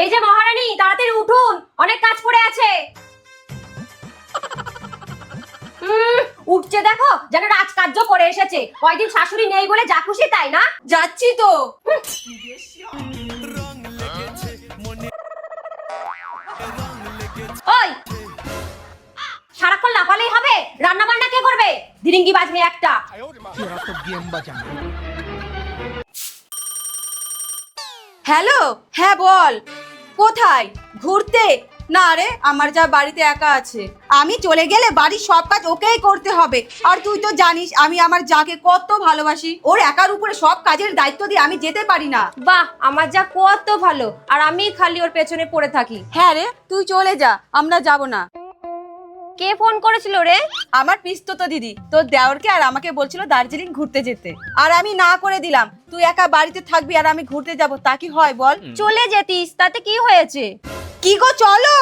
এই যে মহারানী, তাড়াতাড়ি উঠুন। অনেক কাজ পড়ে আছে। উঠছে দেখো, যেন রাজকার্য করে এসেছে। কয়েকদিন শাশুড়ি নেই বলে যা খুশি তাই না? যাচ্ছি তো। ওই! সারাক্ষণ লাফালেই হবে? রান্না বান্না কে করবে? দিরিঙ্গি বাজবে একটা। হ্যালো? হ্যাঁ বল। কোথায়? ঘুরতে? না রে আমার যা বাড়িতে একা আছে। আমি চলে গেলে বাড়ির সব কাজ ওকেই করতে হবে। আর তুই তো জানিস আমি আমার যাকে কত ভালোবাসি ওর একার উপরে সব কাজের দায়িত্ব দিয়ে আমি যেতে পারি না। বাহ আমার যা কত ভালো। আর আমি খালি ওর পেছনে পড়ে থাকি। হ্যাঁ রে তুই চলে যা আমরা যাব না। কে ফোন করেছিল রে? আমার পিস্তত দিদি। তোর দেওরকে আর আমাকে বলছিল দার্জিলিং ঘুরতে যেতে। আর আমি না করে দিলাম। তুই একা বাড়িতে থাকবি আর আমি ঘুরতে যাব তা কি হয় বল? চলে যেতিস তাতে কি হয়েছে? কি গো চলো!